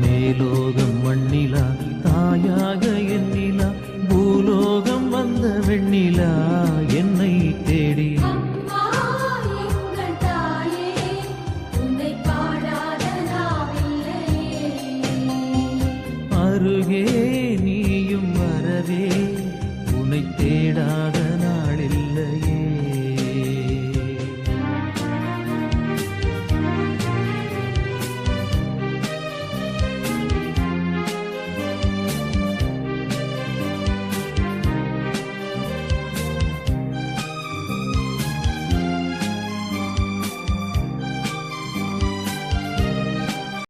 மேலோகம் மண்ணிலா தாயாக எண்ணிலா பூலோகம் வந்த வெண்ணிலா என்னை தேடி. அருகே நீயும் வரவே உனை தேடாத